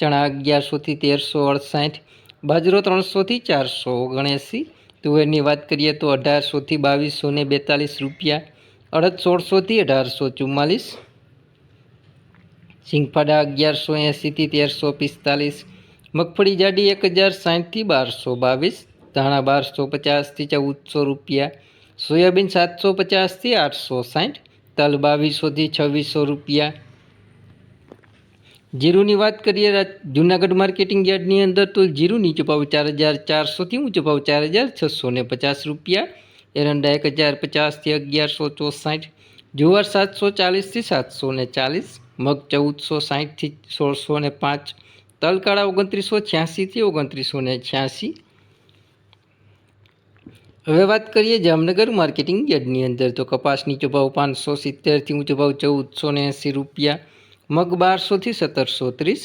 ચણા અગિયારસોથી તેરસો અડસાઠ, બાજરો ત્રણસોથી ચારસો ઓગણએંસી, તુવેરની વાત કરીએ તો અઢારસોથી બાવીસો ને બેતાલીસ રૂપિયા અડદ સોળસોથી અઢારસો ચુમ્માલીસ સિંગફાડા અગિયારસો એંસીથી તેરસો પિસ્તાલીસ, મગફળી જાડી એક હજાર સાઠથી બારસો બાવીસ, ધાણા બારસો પચાસથી ચૌદસો રૂપિયા, સોયાબીન સાતસો પચાસથી આઠસો સાઠ તલ બાવીસોથી છવ્વીસો રૂપિયા જીરુની વાત કરીએ જૂનાગઢ માર્કેટિંગ યાર્ડની અંદર તો જીરું નીચો ભાવ ચાર હજાર ચારસોથી ઊંચો ભાવ ચાર હજાર છસો ને પચાસ રૂપિયા. એરંડા એક હજાર પચાસથી અગિયારસો ચોસાઠ. જુવાર સાતસો ચાલીસથી સાતસો ને ચાલીસ. મગ ચૌદસો સાઠથી સોળસો ને પાંચ. તલકાળા ઓગણત્રીસો છ્યાસીથી ઓગણત્રીસો ને છ્યાસી. હવે વાત કરીએ જામનગર માર્કેટિંગ યાર્ડની અંદર, તો કપાસ નીચો ભાવ પાંચસો સિત્તેરથી ઊંચો ભાવ ચૌદસો ને એંસી રૂપિયા. મગ બારસોથી સત્તરસો ત્રીસ,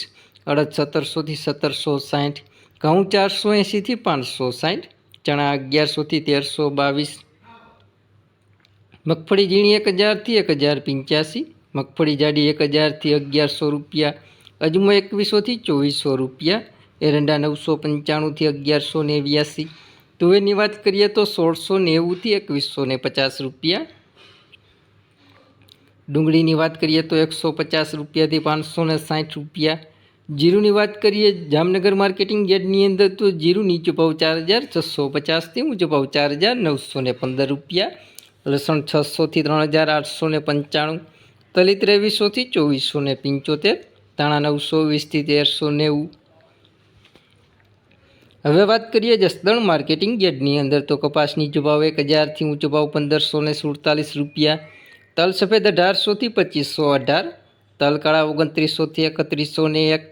અડદ સત્તરસોથી સત્તરસો સાઠ, ઘઉં ચારસો એંસીથી પાંચસો સાઠ, ચણા અગિયારસોથી તેરસો બાવીસ, મગફળી ઝીણી એક હજારથી એક હજાર પંચ્યાસી, મગફળી જાડી એક હજારથી અગિયારસો રૂપિયા, અજમો એકવીસોથી ચોવીસો રૂપિયા, એરંડા નવસો પંચાણુંથી અગિયારસો નેવ્યાસી. તુવેરની વાત કરીએ તો સોળસો નેવુંથી એકવીસો ને પચાસ રૂપિયા ડુંગળીની વાત કરીએ તો એકસો પચાસ રૂપિયાથી પાંચસો ને સાઠ રૂપિયા. જીરુની વાત કરીએ, જામનગર માર્કેટિંગ યાર્ડની અંદર તો જીરું નીચો ભાવ ચાર હજાર છસો પચાસથી ઊંચો ભાવ ચાર હજાર નવસો ને પંદર રૂપિયા. લસણ છસોથી ત્રણ હજાર આઠસો ને પંચાણું. તલી ત્રેવીસોથી ચોવીસો ને પંચોતેર. ધાણા નવસો, વીસથી તેરસો નેવું. હવે વાત કરીએ જસદણ માર્કેટિંગ યાર્ડની અંદર તો કપાસ નીચો ભાવ એક હજારથી ઊંચો ભાવ પંદરસો ને સુડતાલીસ રૂપિયા. તલ સફેદ અઢારસોથી પચીસો અઢાર, તલ કાળા ઓગણત્રીસોથી એકત્રીસો ને એક,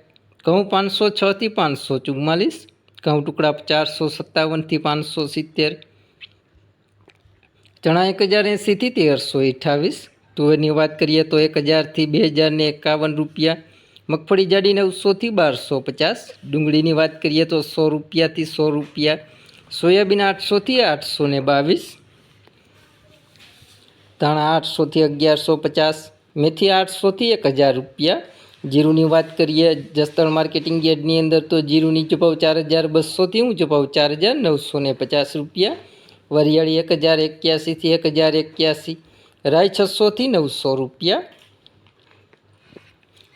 ઘઉં પાંચસો છથી પાંચસો ચુમ્માલીસ, ઘઉં ટુકડા ચારસો સત્તાવનથી પાંચસો સિત્તેર, ચણા એક હજાર એંસીથી તેરસો અઠ્ઠાવીસ, તુવેરની વાત કરીએ તો એક હજારથી બે હજારને એકાવન રૂપિયા, મગફળી જાડી નવસોથી બારસો પચાસ, ડુંગળીની વાત કરીએ તો સો રૂપિયાથી સો રૂપિયા, સોયાબીન આઠસોથી આઠસો ને બાવીસ ધાણા આઠસોથી અગિયારસો પચાસ, મેથી આઠસોથી એક હજાર રૂપિયા. જીરુની વાત કરીએ, જસદણ માર્કેટિંગ યાર્ડની અંદર તો જીરું નીચો ભાવ ચાર હજાર બસોથી ઊંચો ભાવ ચાર હજાર નવસો ને પચાસ રૂપિયા. વરિયાળી એક હજાર એક્યાસીથી એક હજાર એક્યાસી, રાઈ છસોથી નવસો રૂપિયા.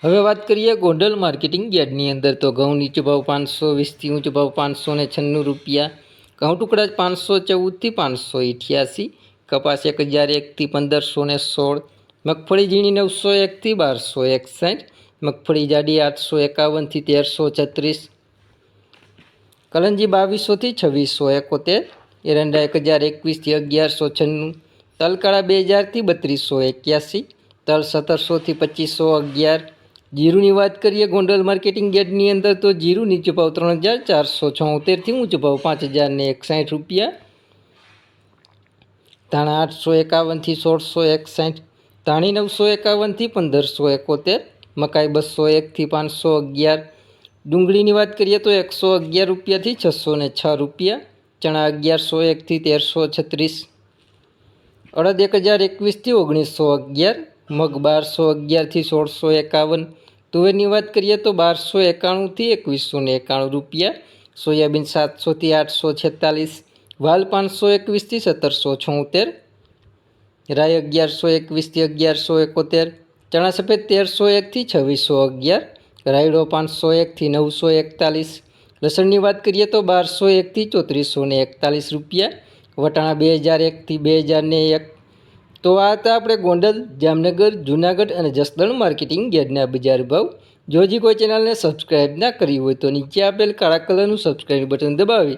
હવે વાત કરીએ ગોંડલ માર્કેટિંગ યાર્ડની અંદર તો ઘઉં નીચો ભાવ પાંચસો વીસથી ઊંચો ભાવ પાંચસો ને છન્નું રૂપિયા. ઘઉં ટુકડા પાંચસો ચૌદથી પાંચસો અઠ્યાસી કપાસ એક હજાર એકથી પંદરસો ને સોળ, મગફળી ઝીણી નવસો એકથી બારસો એકસાઠ, મગફળી જાડી આઠસો એકાવનથી તેરસો છત્રીસ, કલંજી બાવીસોથી છવ્વીસો એકોતેર, એરંડા એક હજાર એકવીસથી અગિયારસો છન્નું, તલકાળા બે હજારથી બત્રીસો એક્યાસી, તલ સત્તરસોથી પચીસો અગિયાર, જીરુની વાત કરીએ ગોંડલ માર્કેટિંગ યાર્ડની અંદર તો જીરું નીચો ભાવ ત્રણ હજાર ચારસો છોતેરથી ઊંચો ભાવ પાંચ હજાર ને એકસાઠ રૂપિયા ધાણા આઠસો એકાવનથી સોળસો એકસાઠ, ધાણી નવસો એકાવનથી પંદરસો એકોતેર, મકાઈ બસો એકથી પાંચસો અગિયાર. ડુંગળીની વાત કરીએ તો એકસો અગિયાર રૂપિયાથી છસો ને છ રૂપિયા, ચણા અગિયારસો એકથી તેરસો છત્રીસ. અડદ એક હજાર એકવીસથી ઓગણીસો અગિયાર, મગ બારસો અગિયારથી સોળસો એકાવન. તુવેરની વાત કરીએ તો બારસો એકાણુંથી એકવીસો ને એકાણું રૂપિયા, સોયાબીન સાતસોથી આઠસો છેતાલીસ. વાલ પાંચસો એકવીસથી સત્તરસો છોતેર, રાય અગિયારસો એકવીસથી અગિયારસો એકોતેર, ચણા સફેદ તેરસો એકથી છવ્વીસો અગિયાર, રાયડો પાંચસો એકથી નવસો એકતાલીસ, લસણની વાત કરીએ તો બારસો એકથી ચોત્રીસો ને એકતાલીસ રૂપિયા, વટાણા બે હજાર એકથી બે હજાર ને એક. તો આ હતા આપણે ગોંડલ, જામનગર, જુનાગઢ અને જસદણ માર્કેટિંગ ગેરના બજાર ભાવ. જો હજી કોઈ ચેનલને સબસ્ક્રાઈબ ના કરી હોય તો નીચે આપેલ કાળા કલરનું સબસ્ક્રાઈબ બટન દબાવી